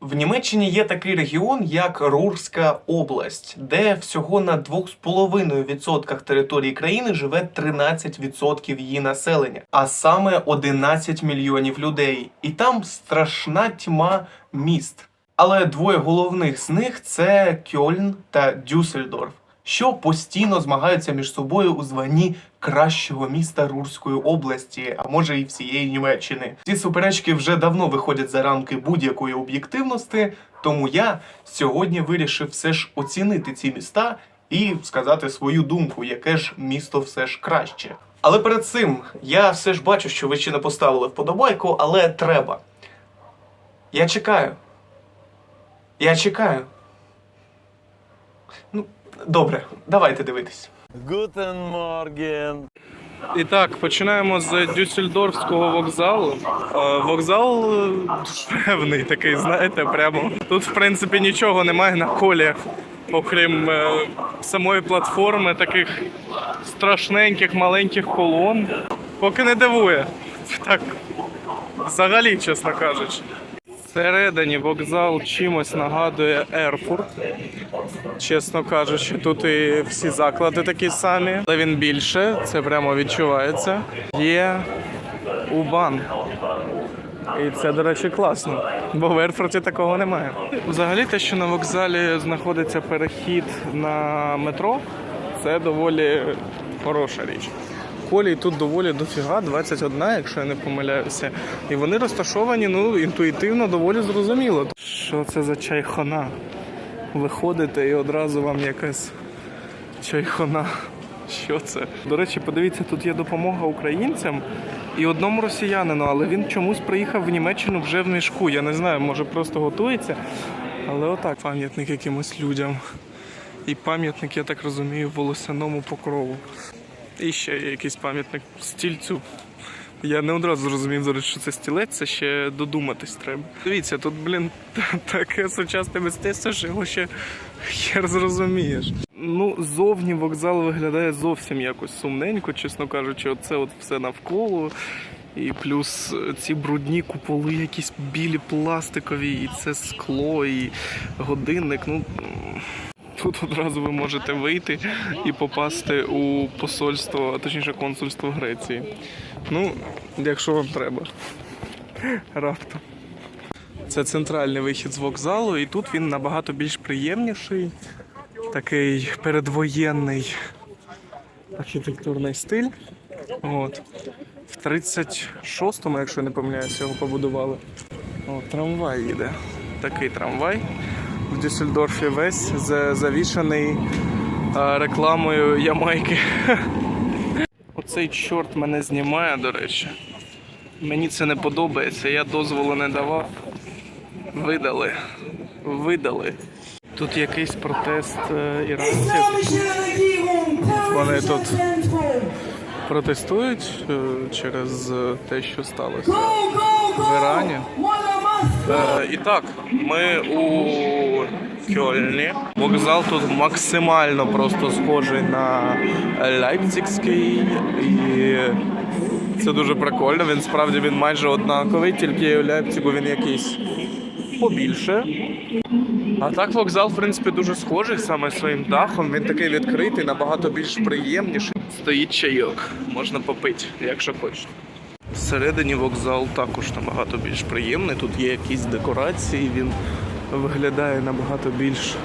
В Німеччині є такий регіон, як Рурська область, де всього на 2,5% території країни живе 13% її населення, а саме 11 мільйонів людей. І там страшна тьма міст. Але двоє головних з них це Кьольн та Дюссельдорф, що постійно змагаються між собою у званні кращого міста Рурської області, а може і всієї Німеччини. Ці суперечки вже давно виходять за рамки будь-якої об'єктивності, тому я сьогодні вирішив все ж оцінити ці міста і сказати свою думку, яке ж місто все ж краще. Але перед цим я все ж бачу, що ви ще не поставили вподобайку, але треба. Я чекаю. Я чекаю. Ну, добре, давайте дивитись. Guten Morgen. І так, починаємо з Дюссельдорфського вокзалу. Е, Вокзал е, душевний такий, знаєте, прямо. Тут, в принципі, нічого немає на колі, окрім е, самої платформи, таких страшненьких маленьких колон. Поки не дивує. Так, взагалі, чесно кажучи. Всередині вокзал чимось нагадує Ерфурт. Чесно кажучи, тут і всі заклади такі самі, але він більше, це прямо відчувається. Є Убан. І це, до речі, класно, бо в Ерфурті такого немає. Взагалі, те, що на вокзалі знаходиться перехід на метро, це доволі хороша річ. Колій тут доволі дофіга, 21, якщо я не помиляюся. І вони розташовані ну, інтуїтивно доволі зрозуміло. Що це за чайхона? Виходите і одразу вам якась чайхона. Що це? До речі, подивіться, тут є допомога українцям і одному росіянину, але він чомусь приїхав в Німеччину вже в мішку. Я не знаю, може просто готується. Але отак пам'ятник якимось людям. І пам'ятник, я так розумію, волосяному покрову. І ще якийсь пам'ятник стільцю. Я не одразу зрозумів, що це стілець, це ще додуматись треба. Дивіться, тут, блін, таке сучасне мистецтво, що його ще хер зрозумієш. Ну, зовні вокзал виглядає зовсім якось сумненько, чесно кажучи, оце от все навколо. І плюс ці брудні куполи, якісь білі пластикові, і це скло, і годинник. Ну, Тут одразу ви можете вийти і попасти у посольство, а точніше консульство Греції. Ну, якщо вам треба. Раптом. Це центральний вихід з вокзалу, і тут він набагато більш приємніший, такий передвоєнний архітектурний стиль. От. В 36-му, якщо я не помиляюся, його побудували. О, трамвай їде. Такий трамвай в Дюссельдорфі весь завішаний рекламою Ямайки. Оцей чорт мене знімає, до речі. Мені це не подобається, я дозволу не давав. Видали. Видали. Тут якийсь протест е, іранців. Вони тут протестують е, через е, те, що сталося в Ірані. Е, І так, ми у Кьольні. Вокзал тут максимально просто схожий на Лейпцигський. І це дуже прикольно. Він справді він майже однаковий, тільки у Лейпцигу він якийсь побільше. А так вокзал, в принципі, дуже схожий саме своїм дахом. Він такий відкритий, набагато більш приємніший. Стоїть чайок, можна попити, якщо хочеш. Всередині вокзал також набагато більш приємний. Тут є якісь декорації, він виглядає набагато більш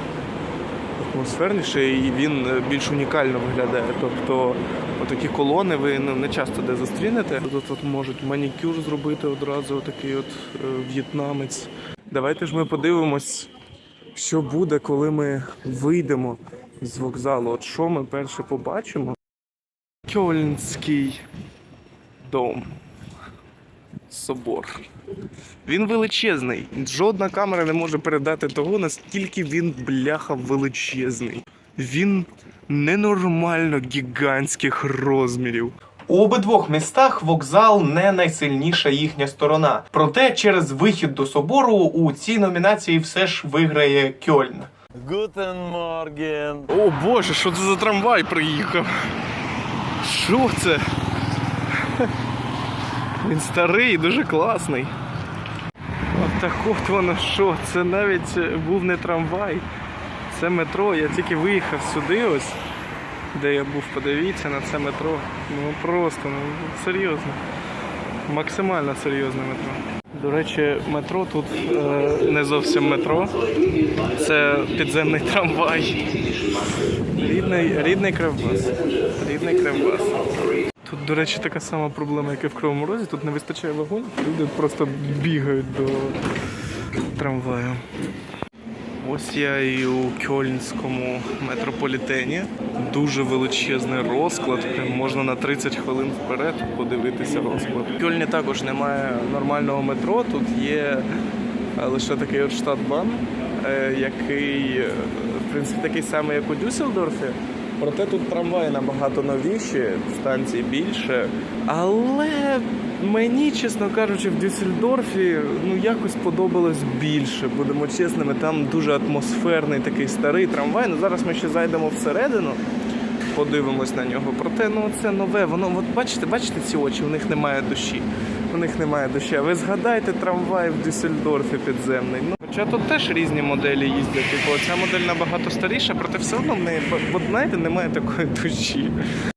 атмосферніше і він е, більш унікально виглядає. Тобто отакі колони ви не часто де зустрінете. Тут, тут можуть манікюр зробити одразу, такий от е, в'єтнамець. Давайте ж ми подивимось, що буде, коли ми вийдемо з вокзалу. От що ми перше побачимо? Кьольнський дом. Собор. Він величезний. Жодна камера не може передати того, наскільки він бляха величезний. Він ненормально гігантських розмірів. У обидвох містах вокзал не найсильніша їхня сторона. Проте через вихід до собору у цій номінації все ж виграє Кьольн. Guten Morgen. О боже, що це за трамвай приїхав? Що це? Він старий, дуже класний. От Так от воно що, це навіть е, був не трамвай, це метро. Я тільки виїхав сюди, ось, де я був, подивіться на це метро. Ну просто, ну серйозно. Максимально серйозне метро. До речі, метро тут е, не зовсім метро. Це підземний трамвай. Рідний, рідний кривбас. Рідний кривбас. Тут, до речі, така сама проблема, як і в Кривому Розі. Тут не вистачає вагонів. Люди просто бігають до трамваю. Ось я і у Кьольнському метрополітені. Дуже величезний розклад. Можна на 30 хвилин вперед подивитися розклад. В Кьольні також немає нормального метро. Тут є е, лише такий от штатбан, е, який е, в принципі такий самий, як у Дюссельдорфі. Проте тут трамваї набагато новіші, станцій більше. Але мені, чесно кажучи, в Дюссельдорфі ну якось подобалось більше. Будемо чесними, там дуже атмосферний такий старий трамвай. Ну зараз ми ще зайдемо всередину, подивимось на нього. Проте ну це нове. Воно, от бачите, бачите ці очі, у них немає душі. У них немає душі. Ви згадайте трамвай в Дюссельдорфі підземний. Ну, хоча тут теж різні моделі їздять. Типу, ця модель набагато старіша, проте все одно в неї, от, знаєте, немає такої душі.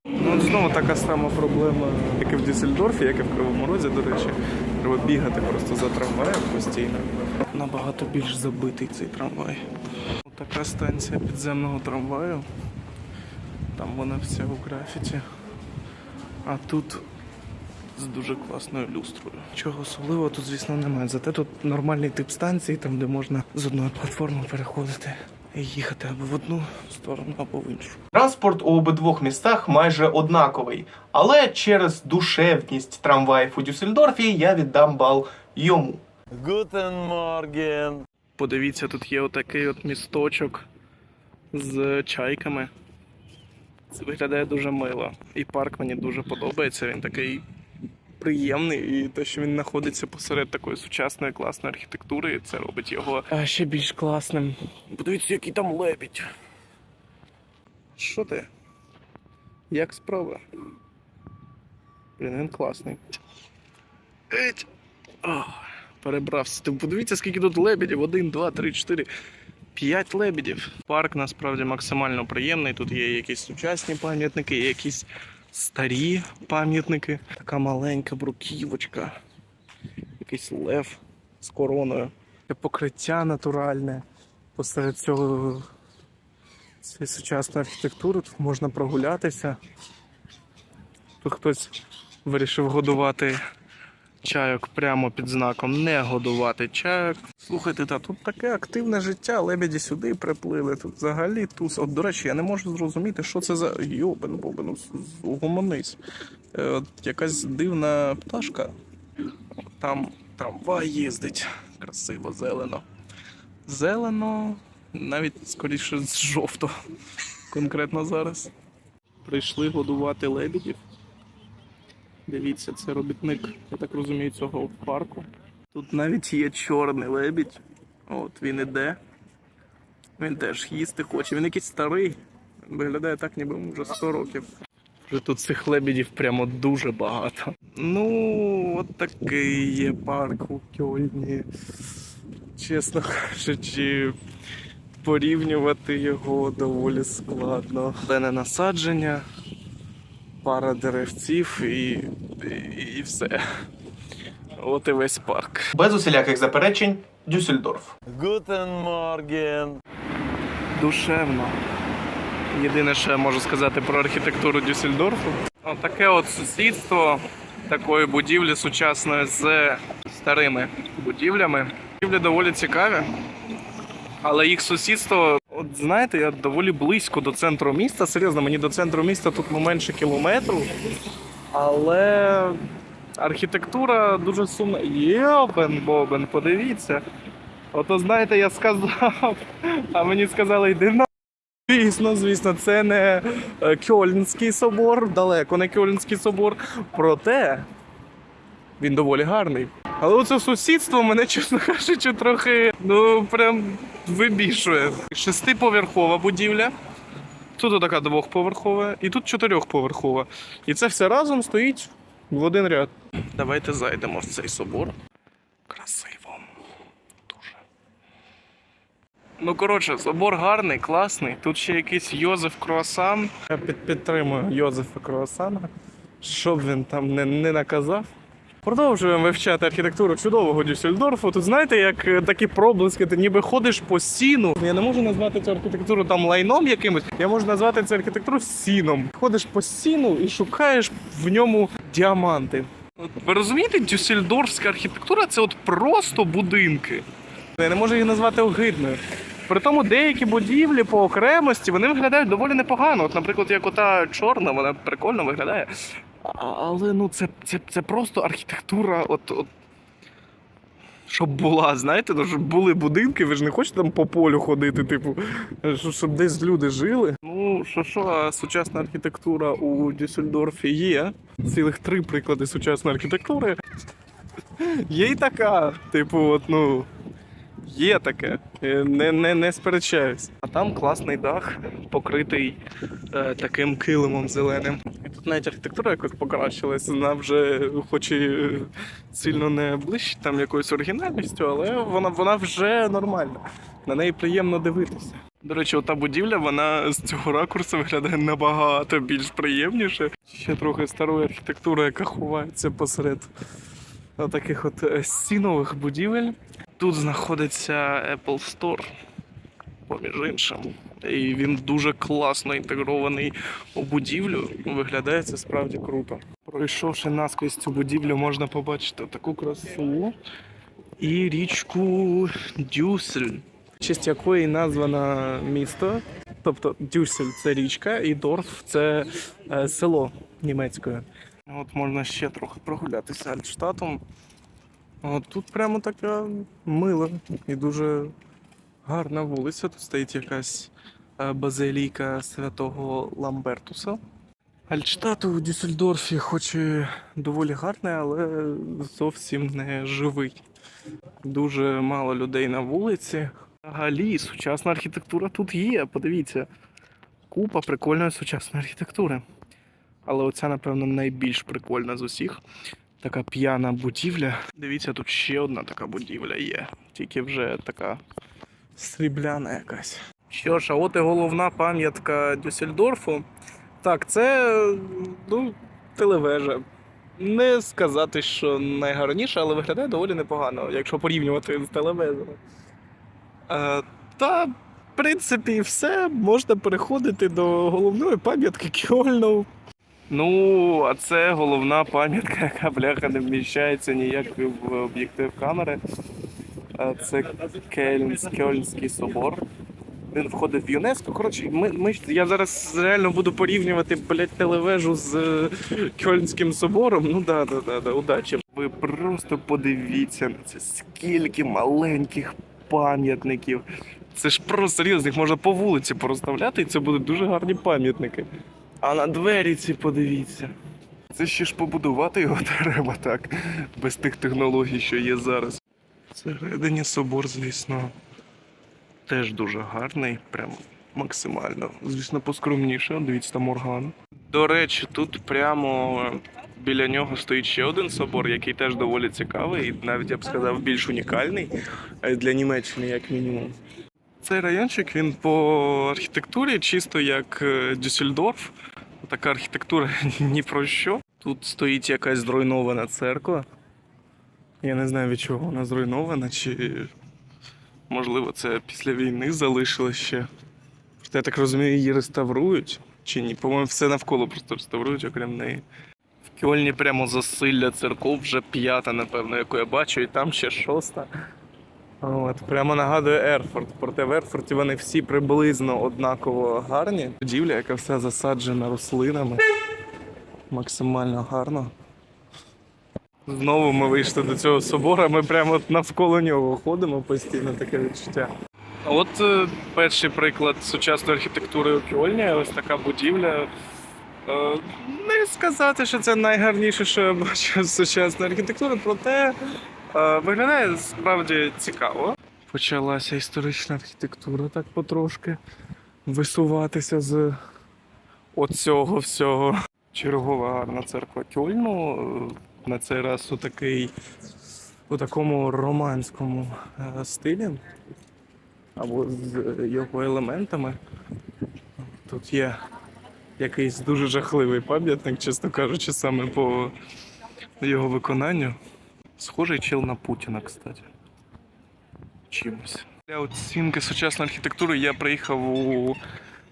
Ну, знову така сама проблема, як і в Дюссельдорфі, як і в Кривому Розі, до речі. Треба бігати просто за трамваєм постійно. Набагато більш забитий цей трамвай. Така станція підземного трамваю. Там вона вся у графіті. А тут з дуже класною люстрою. Чого особливого тут, звісно, немає. Зате тут нормальний тип станції, там де можна з одної платформи переходити і їхати або в одну сторону, або в іншу. Транспорт у обидвох містах майже однаковий, але через душевність трамваїв у Дюссельдорфі я віддам бал йому. Guten Morgen. Подивіться, тут є отакий от місточок з чайками. Це виглядає дуже мило. І парк мені дуже подобається. Він такий приємний, і те, що він знаходиться посеред такої сучасної класної архітектури, це робить його а, ще більш класним. Подивіться, який там лебідь. Що ти? Як справа? Блін, він класний. Еть. Ох перебрався. Ти подивіться, скільки тут лебедів. Один, два, три, чотири. П'ять лебедів. Парк насправді максимально приємний. Тут є якісь сучасні пам'ятники, якісь старі пам'ятники. Така маленька бруківочка. Якийсь лев з короною. Покриття натуральне. Посеред цього цієї сучасної архітектури тут можна прогулятися. Тут хтось вирішив годувати чайок прямо під знаком не годувати чайок. Слухайте, та тут таке активне життя, лебеді сюди приплили. Тут взагалі туз. От, до речі, я не можу зрозуміти, що це за йобен бобен, угомонись. Е, От якась дивна пташка. Там трамвай їздить. Красиво, зелено. Зелено, навіть скоріше з жовто. Конкретно зараз. Прийшли годувати лебедів. Дивіться, це робітник, я так розумію, цього парку. Тут навіть є чорний лебідь. От він іде. Він теж їсти хоче. Він якийсь старий. Виглядає так, ніби йому вже 100 років. Вже тут цих лебедів прямо дуже багато. Ну, от такий є парк у Кьольні. Чесно кажучи, порівнювати його доволі складно. Зелене насадження, пара деревців і, і, і все. От і весь парк. Без усіляких заперечень Дюссельдорф. Guten Morgen. Душевно. Єдине, що я можу сказати про архітектуру Дюссельдорфу. Таке от сусідство такої будівлі сучасної з старими будівлями. Будівлі доволі цікаві. Але їх сусідство, от знаєте, я доволі близько до центру міста. Серйозно, мені до центру міста тут ну, менше кілометру. Але архітектура дуже сумна. Йобен бобен, подивіться. Ото знаєте, я сказав, а мені сказали, йди на. Звісно, звісно, це не е, Кьольнський собор, далеко не Кьольнський собор. Проте він доволі гарний. Але оце сусідство мене, чесно кажучи, трохи ну прям вибішує. Шестиповерхова будівля. Тут така двохповерхова, і тут чотирьохповерхова. І це все разом стоїть в один ряд. Давайте зайдемо в цей собор. Красиво. Дуже. Ну, коротше, собор гарний, класний. Тут ще якийсь Йозеф Круасан. Я під підтримую Йозефа Круасана, щоб він там не, не наказав. Продовжуємо вивчати архітектуру чудового Дюссельдорфу. Тут знаєте, як е, такі проблиски, ти ніби ходиш по сіну. Я не можу назвати цю архітектуру там лайном якимось. Я можу назвати цю архітектуру сіном. Ходиш по сіну і шукаєш в ньому діаманти. От Ви розумієте, дюссельдорфська архітектура це от просто будинки. Я не можу її назвати огидною. При тому деякі будівлі по окремості вони виглядають доволі непогано. От, наприклад, як ота чорна, вона прикольно виглядає. Але ну це, це, це просто архітектура, от, от. Щоб була, знаєте, ну, щоб були будинки, ви ж не хочете там по полю ходити, типу, щоб, десь люди жили. Ну, що що, сучасна архітектура у Дюссельдорфі є. Цілих три приклади сучасної архітектури. Є й така, типу, от, ну. Є таке, е, не, не, не сперечаюсь. А там класний дах, покритий е, таким килимом зеленим. І тут навіть архітектура якось покращилась. Вона вже, хоч і е, сильно не блищить там якоюсь оригінальністю, але вона, вона вже нормальна. На неї приємно дивитися. До речі, ота будівля, вона з цього ракурсу виглядає набагато більш приємніше. Ще трохи старої архітектури, яка ховається посеред таких от е, стінових будівель. Тут знаходиться Apple Store, поміж іншим. І він дуже класно інтегрований у будівлю. Виглядає це справді круто. Пройшовши наскрізь цю будівлю, можна побачити таку красу і річку Дюсель, в честь якої названо місто. Тобто Дюсель це річка, і Дорф це е, село німецькою. От можна ще трохи прогулятися Альтштатом. От тут прямо така мила і дуже гарна вулиця. Тут стоїть якась е, базиліка святого Ламбертуса. Альтштат у Дюссельдорфі, хоч і доволі гарний, але зовсім не живий. Дуже мало людей на вулиці. Взагалі, сучасна архітектура тут є. Подивіться. Купа прикольної сучасної архітектури. Але оця, напевно, найбільш прикольна з усіх. Така п'яна будівля. Дивіться, тут ще одна така будівля є. Тільки вже така срібляна якась. Що ж, а от і головна пам'ятка Дюссельдорфу. Так, це ну, телевежа. Не сказати, що найгарніша, але виглядає доволі непогано, якщо порівнювати з телевезами. Е, та, в принципі, все. Можна переходити до головної пам'ятки Кьольну. Ну, а це головна пам'ятка, яка бляха не вміщається ніяк в об'єктив камери. Це Кельнс, Кельнський собор. Він входить в ЮНЕСКО. Коротше, ми, ми, я зараз реально буду порівнювати блядь, телевежу з е, Кельнським собором. Ну да, да, да, да, удачі. Ви просто подивіться на це, скільки маленьких пам'ятників. Це ж просто серйозно, їх можна по вулиці порозставляти, і це будуть дуже гарні пам'ятники. А на двері ці подивіться. Це ще ж побудувати його треба так, без тих технологій, що є зараз. Всередині собор, звісно, теж дуже гарний, прям максимально. Звісно, поскромніше. Дивіться, там орган. До речі, тут прямо біля нього стоїть ще один собор, який теж доволі цікавий, і навіть я б сказав, більш унікальний е, для Німеччини, як мінімум. Цей райончик він по архітектурі, чисто як е, Дюссельдорф. Така архітектура ні про що. Тут стоїть якась зруйнована церква. Я не знаю від чого вона зруйнована, чи можливо це після війни залишилось ще. Я так розумію, її реставрують. Чи ні? По-моєму, все навколо просто реставрують, окрім неї. В Кьольні прямо засилля церков вже п'ята, напевно, яку я бачу, і там ще шоста. От, прямо нагадує Ерфорд. Проте в Ерфорті вони всі приблизно однаково гарні. Будівля, яка вся засаджена рослинами. Максимально гарно. Знову ми вийшли до цього собора, ми прямо навколо нього ходимо постійно таке відчуття. От е, перший приклад сучасної архітектури у Кьольні, ось така будівля. Е, не сказати, що це найгарніше, що я бачив з сучасної архітектури, проте виглядає справді цікаво. Почалася історична архітектура так потрошки висуватися з оцього всього. Чергова гарна церква Кьольну. е, На цей раз у такий у такому романському е, стилі. або з його елементами. Тут є якийсь дуже жахливий пам'ятник, чесно кажучи, саме по його виконанню. Схожий чел на Путіна, кстати. Чимось. Для оцінки сучасної архітектури я приїхав у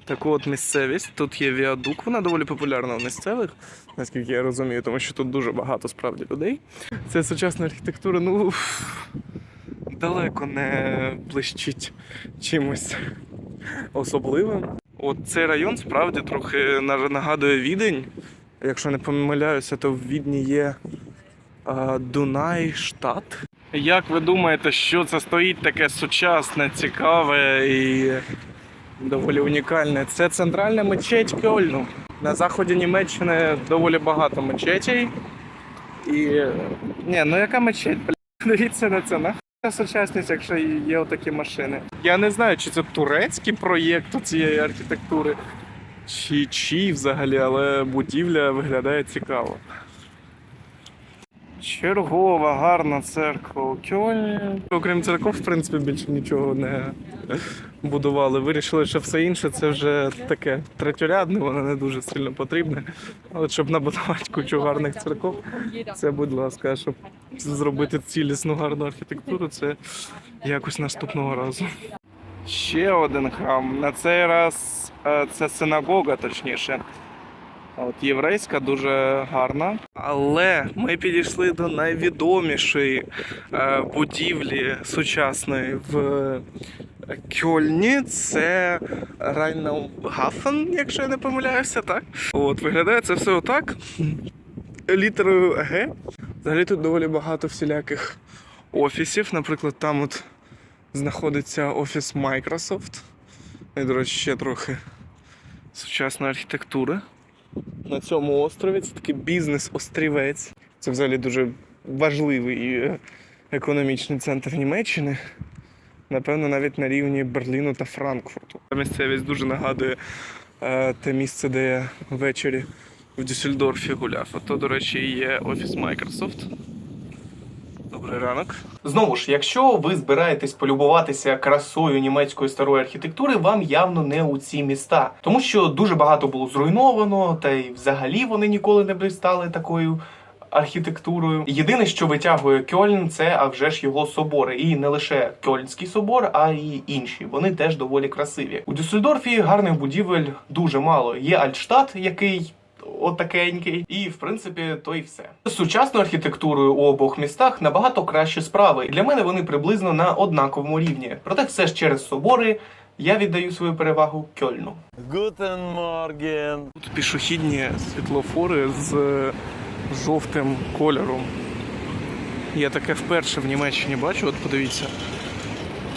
таку от місцевість. Тут є віадук, вона доволі популярна в місцевих, наскільки я розумію, тому що тут дуже багато справді людей. Це сучасна архітектура, ну далеко не блищить чимось особливим. От цей район справді трохи нагадує Відень. Якщо не помиляюся, то в Відні є Дунайштат. Як ви думаєте, що це стоїть таке сучасне, цікаве і доволі унікальне? Це центральна мечеть Кьольну. На заході Німеччини доволі багато мечетей. І. Ні, ну яка мечеть? Дивіться на це. Нахуй сучасність, якщо є отакі машини. Я не знаю, чи це турецький проєкт цієї архітектури, чи чий взагалі, але будівля виглядає цікаво. Чергова, гарна церква у Кьольні. Окрім церков, в принципі, більше нічого не будували. Вирішили, що все інше це вже таке третьорядне, воно не дуже сильно потрібне. Але щоб набудувати кучу гарних церков, це, будь ласка, щоб зробити цілісну гарну архітектуру, це якось наступного разу. Ще один храм. На цей раз е, це синагога, точніше. От єврейська дуже гарна. Але ми підійшли до найвідомішої е, будівлі сучасної в Кьольні. Це Райнаугафен, якщо я не помиляюся, так? От виглядає це все отак. Літерою Г. Взагалі тут доволі багато всіляких офісів. Наприклад, там от знаходиться офіс Microsoft. І, до речі, ще трохи сучасної архітектури на цьому острові. Це такий бізнес-острівець. Це взагалі дуже важливий е, економічний центр Німеччини. Напевно, навіть на рівні Берліну та Франкфурту. Місцевість дуже нагадує е, те місце, де я ввечері в Дюссельдорфі гуляв. А то, до речі, є офіс Microsoft. Добрий ранок. Знову ж, якщо ви збираєтесь полюбуватися красою німецької старої архітектури, вам явно не у ці міста, тому що дуже багато було зруйновано, та й взагалі вони ніколи не блистали такою. Архітектурою єдине, що витягує Кьольн, це а вже ж його собори, і не лише Кьольнський собор, а й інші. Вони теж доволі красиві. У Дюссельдорфі гарних будівель дуже мало. Є Альтштадт, який отакенький, і в принципі то й все. З сучасною архітектурою у обох містах набагато кращі справи. Для мене вони приблизно на однаковому рівні. Проте все ж через собори я віддаю свою перевагу Кьольну. Guten Morgen. Тут пішохідні світлофори з жовтим кольором. Я таке вперше в Німеччині бачу, от подивіться.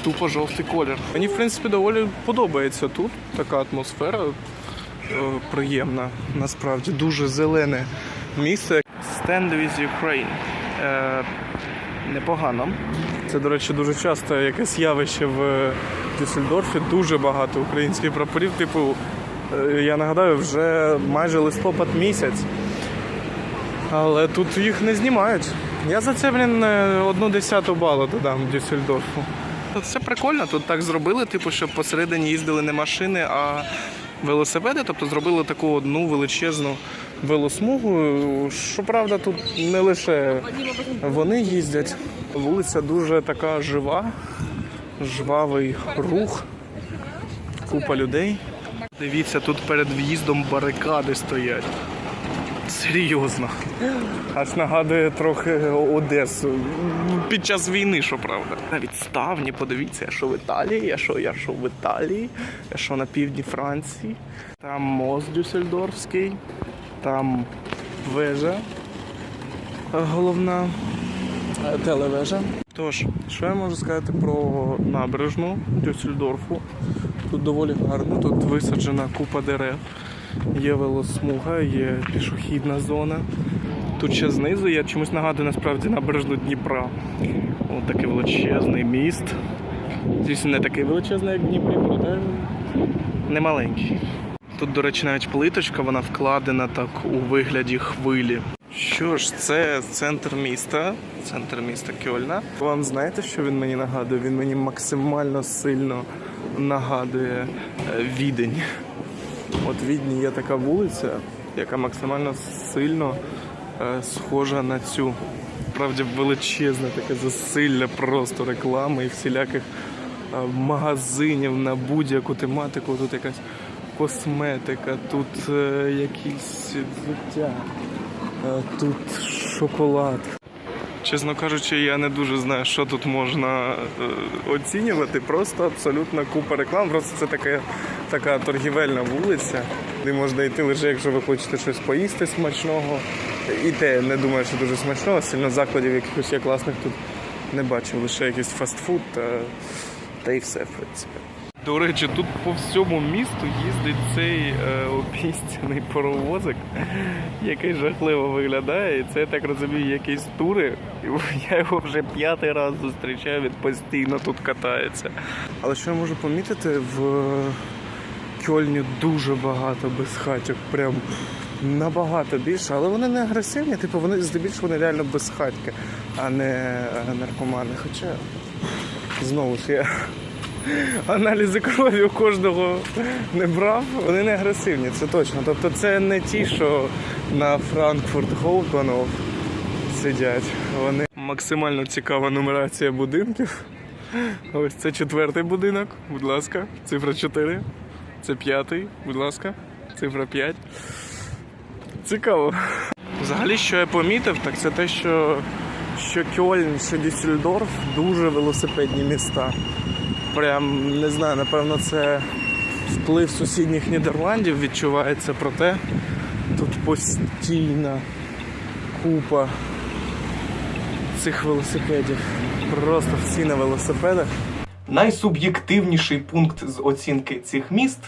Тупо жовтий колір. Мені, в принципі, доволі подобається тут. Така атмосфера е, приємна, насправді. Дуже зелене місце. Stand with Ukraine. Е, непогано. Це, до речі, дуже часто якесь явище в Дюссельдорфі. Дуже багато українських прапорів. Типу, е, я нагадаю, вже майже листопад місяць. Але тут їх не знімають. Я за це, блін, е, одну десяту балу додам Дюссельдорфу. Все прикольно, тут так зробили, типу, щоб посередині їздили не машини, а велосипеди. Тобто зробили таку одну величезну велосмугу. Щоправда, тут не лише вони їздять. Вулиця дуже така жива, жвавий рух, купа людей. Дивіться, тут перед в'їздом барикади стоять. Серйозно. Аж нагадує трохи Одесу. Під час війни, що правда. Навіть ставні, подивіться, я що в Італії, я що, я що в Італії, я що на півдні Франції. Там мост Дюссельдорфський, там вежа головна е, телевежа. Тож, що я можу сказати про набережну Дюссельдорфу? Тут доволі гарно, тут висаджена купа дерев. Є велосмуга, є пішохідна зона. Тут ще знизу я чомусь нагадую насправді набережну Дніпра. Ось такий величезний міст. Звісно, не такий величезний, як Дніпрі, проте не маленький. Тут, до речі, навіть плиточка, вона вкладена так у вигляді хвилі. що ж, це центр міста, центр міста Кьольна. Вам знаєте, що він мені нагадує? Він мені максимально сильно нагадує е, Відень. От Відні є така вулиця, яка максимально сильно е, схожа на цю. Справді величезне таке засилля просто реклами і всіляких е, магазинів на будь-яку тематику. Тут якась косметика, тут е, якісь взуття, е, тут шоколад. Чесно кажучи, я не дуже знаю, що тут можна е, оцінювати. Просто абсолютно купа реклам. Просто це таке, така торгівельна вулиця, де можна йти лише, якщо ви хочете щось поїсти смачного. І те не думаю, що дуже смачного. Сильно закладів якихось я класних тут не бачив. Лише якийсь фастфуд та, та і все, в принципі. До речі, тут по всьому місту їздить цей е, обіцяний паровозик, який жахливо виглядає. І це я так розумію, якісь тури. Я його вже п'ятий раз зустрічаю, він постійно тут катається. Але що я можу помітити, в Кьольні дуже багато безхатьок, прям набагато більше, але вони не агресивні, типу вони здебільшого вони реально безхатьки, а не е, наркомани. Хоча знову ж я аналізи крові у кожного не брав, вони не агресивні, це точно. Тобто це не ті, що на Франкфурт Гоупанов сидять. Вони максимально цікава нумерація будинків. Ось це четвертий будинок, будь ласка, цифра 4. Це п'ятий, будь ласка, цифра 5. Цікаво. Взагалі, що я помітив, так це те, що, що Кьольн, що Дюссельдорф дуже велосипедні міста. Прям не знаю, напевно, це вплив сусідніх Нідерландів відчувається, проте тут постійна купа цих велосипедів. Просто всі на велосипедах. Найсуб'єктивніший пункт з оцінки цих міст,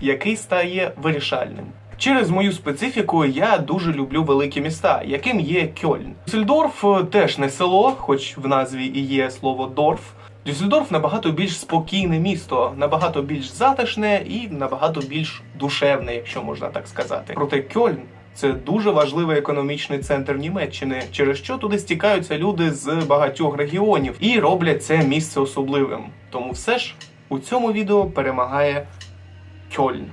який стає вирішальним. Через мою специфіку я дуже люблю великі міста, яким є Кьольн. Дюссельдорф е, теж не село, хоч в назві і є слово Дорф. Дюссельдорф набагато більш спокійне місто, набагато більш затишне і набагато більш душевне, якщо можна так сказати. Проте Кьольн це дуже важливий економічний центр Німеччини, через що туди стікаються люди з багатьох регіонів і роблять це місце особливим. Тому все ж у цьому відео перемагає Кьольн.